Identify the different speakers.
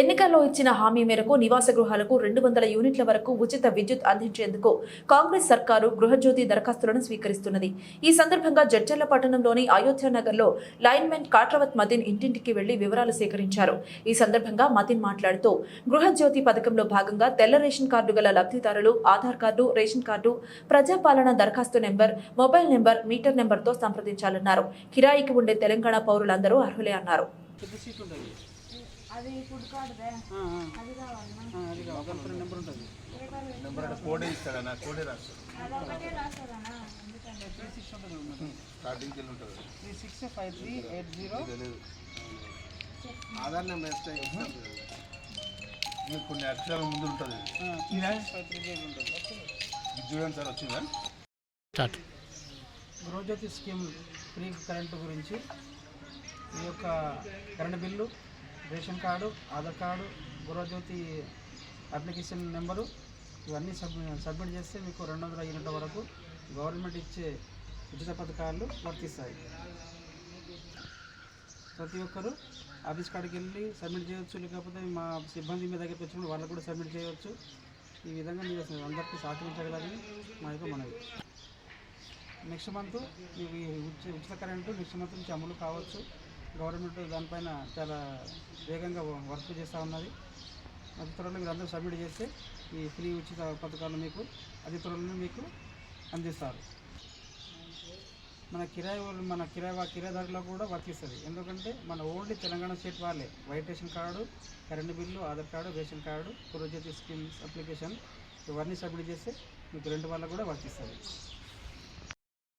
Speaker 1: ఎన్నికల్లో ఇచ్చిన హామీ మేరకు నివాస గృహాలకు రెండు వందల యూనిట్ల వరకు ఉచిత విద్యుత్ అందించేందుకు కాంగ్రెస్ సర్కారు గృహజ్యోతి దరఖాస్తులను స్వీకరిస్తున్నది. ఈ సందర్భంగా జడ్చర్ల పట్టణంలోని అయోధ్య నగర్లో లైన్మెన్ కాట్రవత్ మదిన్ ఇంటింటికి వెళ్ళి వివరాలు సేకరించారు. ఈ సందర్భంగా మతిన్ మాట్లాడుతూ గృహజ్యోతి పథకంలో భాగంగా తెల్ల రేషన్ కార్డు గల లబ్ధిదారులు Aadhaar card ration card Prajapalana దరఖాస్తు నెంబర్ మొబైల్ నెంబర్ మీటర్ నెంబర్తో సంప్రదించాలన్నారు. కిరాయికి ఉండే తెలంగాణ పౌరులందరూ అర్హులే అన్నారు.
Speaker 2: పెద్ద
Speaker 3: అది ఫుడ్ కార్డుదే
Speaker 2: ఆ, ఆ.
Speaker 3: అది కావాలన్నా
Speaker 2: ఆ, అది కావాలి. దాని నెంబర్ ఉంటుంది.
Speaker 4: నెంబర్ అంటే కోడే ఇస్తాడా? నా కోడే రాస్తాడు.
Speaker 3: అదొకటే రాస్తారన్నా ఎందుకంటే
Speaker 2: త్రీ సిక్స్ ఉంటుంది
Speaker 4: స్టార్టింగ్కి వెళ్ళి ఉంటుంది.
Speaker 2: Three six five three eight zero.
Speaker 4: Aadhaar number వేస్తే మీకు కొన్ని అక్షరాల ముందు ఉంటుంది. చూడండి సార్ వచ్చిందా?
Speaker 2: గృహజ్యోతి స్కీమ్ ఫ్రీ కరెంటు గురించి ఈ యొక్క current bill ration card Aadhaar card Gruhajyothi application number ఇవన్నీ సబ్మిట్ సబ్మిట్ చేస్తే మీకు రెండు వందల యూనిట్ల వరకు గవర్నమెంట్ ఇచ్చే ఉచిత పథకాలు వర్తిస్తాయి. ప్రతి ఒక్కరు ఆఫీస్ కాడికి వెళ్ళి సబ్మిట్ చేయొచ్చు లేకపోతే మా సిబ్బంది మీ దగ్గరికి వచ్చినప్పుడు వాళ్ళకు కూడా సబ్మిట్ చేయవచ్చు ఈ విధంగా మీరు అందరికీ సహకరించగలని మా యొక్క మనవి. నెక్స్ట్ మంత్ ఉచి- ఉచిత కరెంటు నెక్స్ట్ మంత్ నుంచి అమలు కావచ్చు. గవర్నమెంట్ దానిపైన చాలా వేగంగా వర్క్ చేస్తూ ఉన్నది. అతి త్వరలో మీరు అందరూ సబ్మిట్ చేస్తే ఈ ఫ్రీ ఉచిత పథకాలు మీకు అతి త్వరలో మీకు అందిస్తారు. మన కిరాయి వాళ్ళు మన కిరాయి వా- కిరాయిదారులకు కూడా వర్తిస్తుంది ఎందుకంటే మన ఓన్లీ తెలంగాణ స్టేట్ వాళ్ళే. White ration card current bill Aadhaar card ration card పురోజ్యోతి schemes application ఇవన్నీ సబ్మిట్ చేస్తే మీకు రెండు వాళ్ళకు కూడా వర్తిస్తుంది